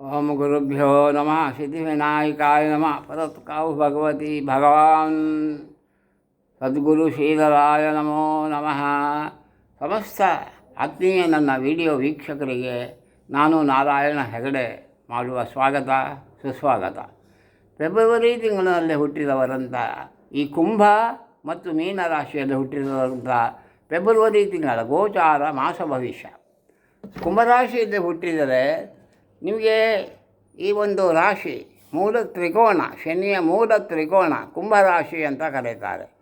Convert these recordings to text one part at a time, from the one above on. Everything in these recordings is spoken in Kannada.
ಓಂ ಗುರುಭ್ಯೋ ನಮಃ ಸಿದ್ಧಿವಿನಾಯಕಾಯ ನಮಃ ಪರತ್ಕಾವು ಭಗವತಿ ಭಗವಾನ್ ಸದ್ಗುರು ಶ್ರೀಧರಾಯ ನಮೋ ನಮಃ ಸಮಸ್ತ ಆತ್ಮೀಯ ನನ್ನ ವಿಡಿಯೋ ವೀಕ್ಷಕರಿಗೆ ನಾನು ನಾರಾಯಣ ಹೆಗಡೆ ಮಾಡುವ ಸ್ವಾಗತ, ಸುಸ್ವಾಗತ. ಫೆಬ್ರವರಿ ತಿಂಗಳಲ್ಲಿ ಹುಟ್ಟಿದವರಂಥ ಈ ಕುಂಭ ಮತ್ತು ಮೀನ ಮೀನರಾಶಿಯಲ್ಲಿ ಹುಟ್ಟಿದವರಂಥ ಫೆಬ್ರವರಿ ತಿಂಗಳ ಗೋಚಾರ ಮಾಸ ಭವಿಷ್ಯ. ಕುಂಭರಾಶಿಯಲ್ಲಿ ಹುಟ್ಟಿದರೆ ನಿಮಗೆ ಈ ಒಂದು ರಾಶಿ ಮೂಲ ತ್ರಿಕೋಣ ಶನಿಯ ಮೂಲ ತ್ರಿಕೋಣ ಕುಂಭರಾಶಿ ಅಂತ ಕರೀತಾರೆ.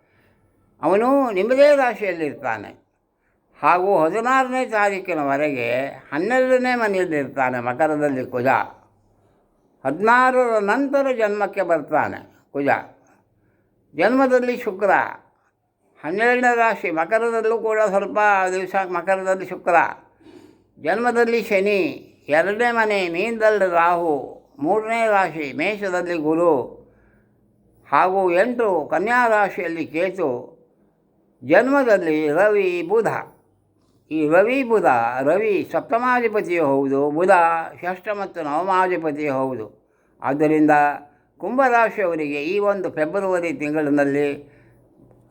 ಅವನು ನಿಮ್ಮದೇ ರಾಶಿಯಲ್ಲಿರ್ತಾನೆ. ಹಾಗೂ ಹದಿನಾರನೇ ತಾರೀಕಿನವರೆಗೆ ಹನ್ನೆರಡನೇ ಮನೆಯಲ್ಲಿರ್ತಾನೆ ಮಕರದಲ್ಲಿ ಕುಜ. ಹದಿನಾರರ ನಂತರ ಜನ್ಮಕ್ಕೆ ಬರ್ತಾನೆ ಕುಜ. ಜನ್ಮದಲ್ಲಿ ಶುಕ್ರ. ಹನ್ನೆರಡನೇ ರಾಶಿ ಮಕರದಲ್ಲೂ ಕೂಡ ಸ್ವಲ್ಪ ದಿವಸ ಮಕರದಲ್ಲಿ ಶುಕ್ರ. ಜನ್ಮದಲ್ಲಿ ಶನಿ. ಎರಡನೇ ಮನೆ ಮೀನದಲ್ಲಿ ರಾಹು, ಮೂರನೇ ರಾಶಿ ಮೇಷದಲ್ಲಿ ಗುರು ಹಾಗೂ ಎಂಟು ಕನ್ಯಾ ರಾಶಿಯಲ್ಲಿ ಕೇತು. ಜನ್ಮದಲ್ಲಿ ರವಿ ಬುಧ. ಈ ರವಿ ಬುಧ, ರವಿ ಸಪ್ತಮಾಧಿಪತಿಯೂ ಹೌದು, ಬುಧ ಷಷ್ಠ ಮತ್ತು ನವಮಾಧಿಪತಿಯೂ ಹೌದು. ಆದ್ದರಿಂದ ಕುಂಭರಾಶಿಯವರಿಗೆ ಈ ಒಂದು ಫೆಬ್ರವರಿ ತಿಂಗಳಿನಲ್ಲಿ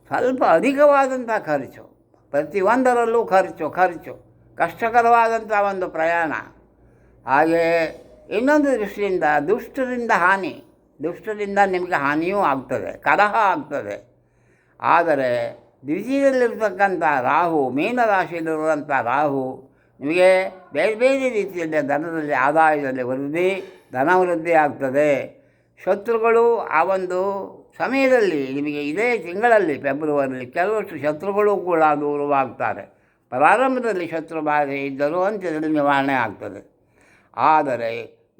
ಸ್ವಲ್ಪ ಅಧಿಕವಾದಂಥ ಖರ್ಚು. ಪ್ರತಿಯೊಂದರಲ್ಲೂ ಖರ್ಚು ಖರ್ಚು. ಕಷ್ಟಕರವಾದಂಥ ಒಂದು ಪ್ರಯಾಣ. ಹಾಗೆ ಇನ್ನೊಂದು ದೃಷ್ಟಿಯಿಂದ ದುಷ್ಟರಿಂದ ಹಾನಿ. ದುಷ್ಟರಿಂದ ನಿಮಗೆ ಹಾನಿಯೂ ಆಗ್ತದೆ, ಕಲಹ ಆಗ್ತದೆ. ಆದರೆ ದ್ವಿತೀಯದಲ್ಲಿರ್ತಕ್ಕಂಥ ರಾಹು ಮೀನರಾಶಿಯಲ್ಲಿರುವಂಥ ರಾಹು, ನಿಮಗೆ ಬೇರೆ ಬೇರೆ ರೀತಿಯಲ್ಲಿ ಧನದಲ್ಲಿ, ಆದಾಯದಲ್ಲಿ ವೃದ್ಧಿ ಧನವೃದ್ಧಿ ಆಗ್ತದೆ. ಶತ್ರುಗಳು ಆ ಒಂದು ಸಮಯದಲ್ಲಿ ನಿಮಗೆ ಇದೇ ತಿಂಗಳಲ್ಲಿ, ಫೆಬ್ರವರಿಯಲ್ಲಿ ಕೆಲವಷ್ಟು ಶತ್ರುಗಳು ಕೂಡ ದೂರವಾಗ್ತಾರೆ. ಪ್ರಾರಂಭದಲ್ಲಿ ಶತ್ರು ಬಾಧೆ ಇದ್ದರೂ ಅಂತ್ಯದಲ್ಲಿ ನಿವಾರಣೆ ಆಗ್ತದೆ. ಆದರೆ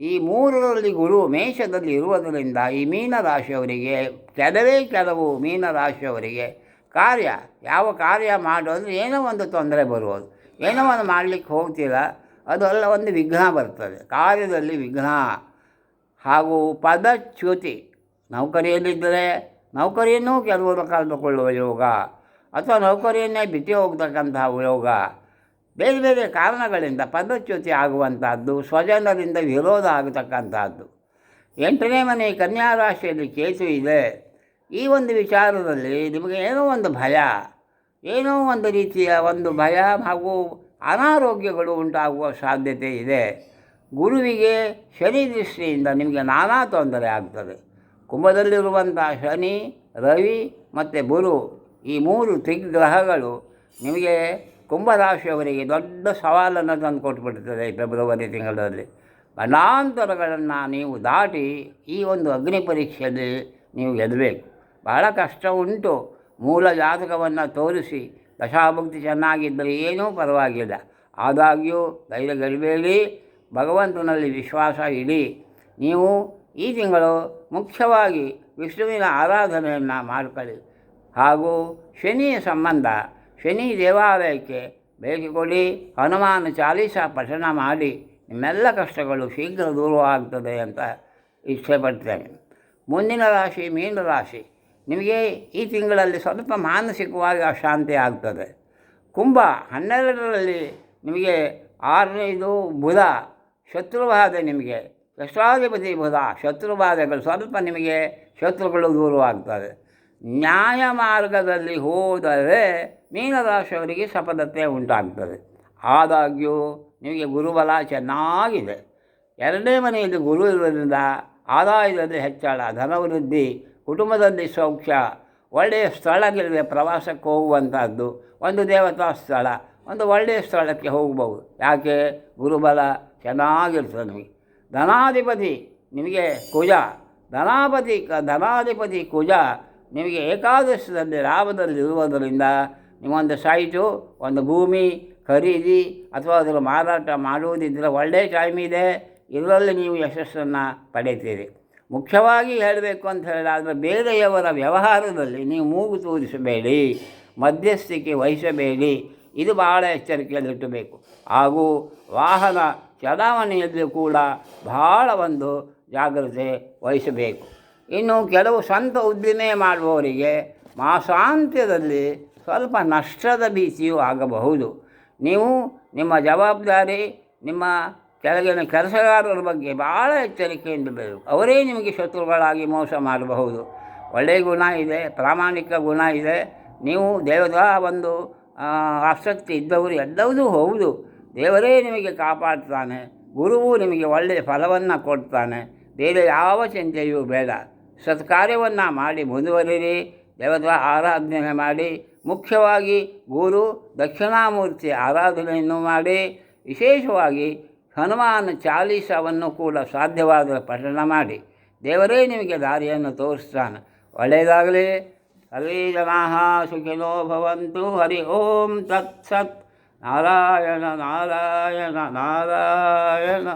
ಈ ಮೂರರಲ್ಲಿ ಗುರು ಮೇಷದಲ್ಲಿ ಇರುವುದರಿಂದ ಈ ಮೀನರಾಶಿಯವರಿಗೆ ಕೆಲವೇ ಕೆಲವು ಮೀನರಾಶಿಯವರಿಗೆ ಕಾರ್ಯ, ಯಾವ ಕಾರ್ಯ ಮಾಡೋದ್ರೆ ಏನೋ ಒಂದು ತೊಂದರೆ ಬರುವುದು. ಏನೋ ಒಂದು ಮಾಡಲಿಕ್ಕೆ ಹೋಗ್ತಿಲ್ಲ ಅದೆಲ್ಲ ಒಂದು ವಿಘ್ನ ಬರ್ತದೆ. ಕಾರ್ಯದಲ್ಲಿ ವಿಘ್ನ ಹಾಗೂ ಪದಚ್ಯುತಿ, ನೌಕರಿಯಲ್ಲಿದ್ದರೆ ನೌಕರಿಯನ್ನು ಕೆಲವರು ಕಳೆದುಕೊಳ್ಳುವ ಯೋಗ, ಅಥವಾ ನೌಕರಿಯನ್ನೇ ಬಿತ್ತಿ ಹೋಗ್ತಕ್ಕಂತಹ ಯೋಗ ಬೇರೆ ಬೇರೆ ಕಾರಣಗಳಿಂದ ಪದಚ್ಯುತಿ ಆಗುವಂಥದ್ದು, ಸ್ವಜನರಿಂದ ವಿರೋಧ ಆಗತಕ್ಕಂಥದ್ದು. ಎಂಟನೇ ಮನೆ ಕನ್ಯಾ ರಾಶಿಯಲ್ಲಿ ಕೇತು ಇದೆ. ಈ ಒಂದು ವಿಚಾರದಲ್ಲಿ ನಿಮಗೆ ಏನೋ ಒಂದು ಭಯ, ಏನೋ ಒಂದು ರೀತಿಯ ಒಂದು ಭಯ ಹಾಗೂ ಅನಾರೋಗ್ಯಗಳು ಉಂಟಾಗುವ ಸಾಧ್ಯತೆ ಇದೆ. ಗುರುವಿಗೆ ಶನಿ ದೃಷ್ಟಿಯಿಂದ ನಿಮಗೆ ನಾನಾ ತೊಂದರೆ ಆಗ್ತದೆ. ಕುಂಭದಲ್ಲಿರುವಂಥ ಶನಿ, ರವಿ ಮತ್ತು ಗುರು ಈ ಮೂರು ತ್ರಿಗ್ರಹಗಳು ನಿಮಗೆ ಕುಂಭರಾಶಿಯವರಿಗೆ ದೊಡ್ಡ ಸವಾಲನ್ನು ತಂದು ಕೊಟ್ಬಿಡ್ತದೆ ಫೆಬ್ರವರಿ ತಿಂಗಳಲ್ಲಿ. ಗಂಡಾಂತರಗಳನ್ನು ನೀವು ದಾಟಿ ಈ ಒಂದು ಅಗ್ನಿ ಪರೀಕ್ಷೆಯಲ್ಲಿ ನೀವು ಗೆಲ್ಲಬೇಕು ಬಹಳ ಕಷ್ಟ ಉಂಟು. ಮೂಲ ಜಾತಕವನ್ನು ತೋರಿಸಿ ದಶಾಭಕ್ತಿ ಚೆನ್ನಾಗಿದ್ದರೆ ಏನೂ ಪರವಾಗಿಲ್ಲ. ಆದಾಗ್ಯೂ ಧೈರ್ಯ ಗೆಲ್ಲಬೇಡಿ ಭಗವಂತನಲ್ಲಿ ವಿಶ್ವಾಸ ಇಡಿ. ನೀವು ಈ ತಿಂಗಳು ಮುಖ್ಯವಾಗಿ ವಿಷ್ಣುವಿನ ಆರಾಧನೆಯನ್ನು ಮಾಡ್ಕೊಳ್ಳಿ. ಹಾಗೂ ಶನಿಯ ಸಂಬಂಧ ಶನಿ ದೇವಾಲಯಕ್ಕೆ ಭೇಟಿ ಕೊಡಿ, ಹನುಮಾನ ಚಾಲೀಸ ಪಠನ ಮಾಡಿ, ನಿಮ್ಮೆಲ್ಲ ಕಷ್ಟಗಳು ಶೀಘ್ರ ದೂರವಾಗ್ತದೆ ಅಂತ ಇಷ್ಟಪಡ್ತೇನೆ. ಮುಂದಿನ ರಾಶಿ, ಮೀನ ರಾಶಿ. ನಿಮಗೆ ಈ ತಿಂಗಳಲ್ಲಿ ಸ್ವಲ್ಪ ಮಾನಸಿಕವಾಗಿ ಅಶಾಂತಿ ಆಗ್ತದೆ. ಕುಂಭ ಹನ್ನೆರಡರಲ್ಲಿ ನಿಮಗೆ ಆರನೇದು ಬುಧ, ಶತ್ರುಬಾಧೆ ನಿಮಗೆ. ಕಷ್ಟಾಧಿಪತಿ ಬುಧ, ಶತ್ರುಬಾಧೆಗಳು ಸ್ವಲ್ಪ ನಿಮಗೆ ಶತ್ರುಗಳು ದೂರವಾಗ್ತದೆ ನ್ಯಾಯ ಮಾರ್ಗದಲ್ಲಿ ಹೋದರೆ ಮೀನರಾಶಿಯವರಿಗೆ ಸಫಲತೆ ಉಂಟಾಗ್ತದೆ. ಆದಾಗ್ಯೂ ನಿಮಗೆ ಗುರುಬಲ ಚೆನ್ನಾಗಿದೆ. ಎರಡನೇ ಮನೆಯಲ್ಲಿ ಗುರು ಇರುವುದರಿಂದ ಆದಾಯದಲ್ಲಿ ಹೆಚ್ಚಳ, ಧನವೃದ್ಧಿ, ಕುಟುಂಬದಲ್ಲಿ ಸೌಖ್ಯ, ಒಳ್ಳೆಯ ಸ್ಥಳಗಳಿವೆ, ಪ್ರವಾಸಕ್ಕೆ ಹೋಗುವಂಥದ್ದು ಒಂದು ದೇವತಾ ಸ್ಥಳ, ಒಂದು ಒಳ್ಳೆಯ ಸ್ಥಳಕ್ಕೆ ಹೋಗಬಹುದು. ಯಾಕೆ? ಗುರುಬಲ ಚೆನ್ನಾಗಿರ್ತದೆ ನಿಮಗೆ. ಧನಾಧಿಪತಿ ನಿಮಗೆ ಕುಜ, ಧನಾಪತಿ ಧನಾಧಿಪತಿ ಕುಜ ನಿಮಗೆ ಏಕಾದಶದಲ್ಲಿ ಲಾಭದಲ್ಲಿ ಇರುವುದರಿಂದ ನಿಮ್ಮೊಂದು ಸೈಟು ಒಂದು ಭೂಮಿ ಖರೀದಿ ಅಥವಾ ಅದರ ಮಾರಾಟ ಮಾಡುವುದಿದ್ದರೆ ಒಳ್ಳೆಯ ಟೈಮ್ ಇದೆ. ಇದರಲ್ಲಿ ನೀವು ಯಶಸ್ಸನ್ನು ಪಡೆಯುತ್ತೀರಿ. ಮುಖ್ಯವಾಗಿ ಹೇಳಬೇಕು ಅಂತ ಹೇಳಿದ್ರೆ ಬೇರೆಯವರ ವ್ಯವಹಾರದಲ್ಲಿ ನೀವು ಮೂಗು ತೋರಿಸಬೇಡಿ, ಮಧ್ಯಸ್ಥಿಕೆ ವಹಿಸಬೇಡಿ. ಇದು ಬಹಳ ಎಚ್ಚರಿಕೆಯಲ್ಲಿಟ್ಟಬೇಕು ಹಾಗೂ ವಾಹನ ಚಲಾವಣೆಯಲ್ಲೂ ಕೂಡ ಬಹಳ ಒಂದು ಜಾಗ್ರತೆ ವಹಿಸಬೇಕು. ಇನ್ನು ಕೆಲವು ಸ್ವಂತ ಉದ್ದಿಮೆ ಮಾಡುವವರಿಗೆ ಮಾಸಾಂತ್ಯದಲ್ಲಿ ಸ್ವಲ್ಪ ನಷ್ಟದ ಭೀತಿಯೂ ಆಗಬಹುದು. ನೀವು ನಿಮ್ಮ ಜವಾಬ್ದಾರಿ, ನಿಮ್ಮ ಕೆಳಗಿನ ಕೆಲಸಗಾರರ ಬಗ್ಗೆ ಭಾಳ ಎಚ್ಚರಿಕೆಯಿಂದ ಬೇಕು ಅವರೇ ನಿಮಗೆ ಶತ್ರುಗಳಾಗಿ ಮೋಸ ಮಾಡಬಹುದು. ಒಳ್ಳೆಯ ಗುಣ ಇದೆ, ಪ್ರಾಮಾಣಿಕ ಗುಣ ಇದೆ. ನೀವು ದೇವದ ಒಂದು ಆಸಕ್ತಿ ಇದ್ದವರು ಎಲ್ಲವೂ ಹೌದು. ದೇವರೇ ನಿಮಗೆ ಕಾಪಾಡ್ತಾನೆ. ಗುರುವು ನಿಮಗೆ ಒಳ್ಳೆಯ ಫಲವನ್ನು ಕೊಡ್ತಾನೆ. ಬೇರೆ ಯಾವ ಚಿಂತೆಯೂ ಬೇಡ. ಸತ್ಕಾರ್ಯವನ್ನು ಮಾಡಿ ಮುಂದುವರಿರಿ. ದೇವದ ಆರಾಧನೆ ಮಾಡಿ. ಮುಖ್ಯವಾಗಿ ಗುರು ದಕ್ಷಿಣಾಮೂರ್ತಿ ಆರಾಧನೆಯನ್ನು ಮಾಡಿ. ವಿಶೇಷವಾಗಿ ಹನುಮಾನ ಚಾಲೀಸವನ್ನು ಕೂಡ ಸಾಧ್ಯವಾದರೆ ಪಠಣ ಮಾಡಿ. ದೇವರೇ ನಿಮಗೆ ದಾರಿಯನ್ನು ತೋರಿಸ್ತಾನೆ. ಒಳ್ಳೆಯದಾಗಲಿ. ಸರ್ವೇ ಜನಾ ಸುಖಿನೋ ಭವಂತು. ಹರಿ ಓಂ ತತ್ಸತ್. ನಾರಾಯಣ ನಾರಾಯಣ ನಾರಾಯಣ.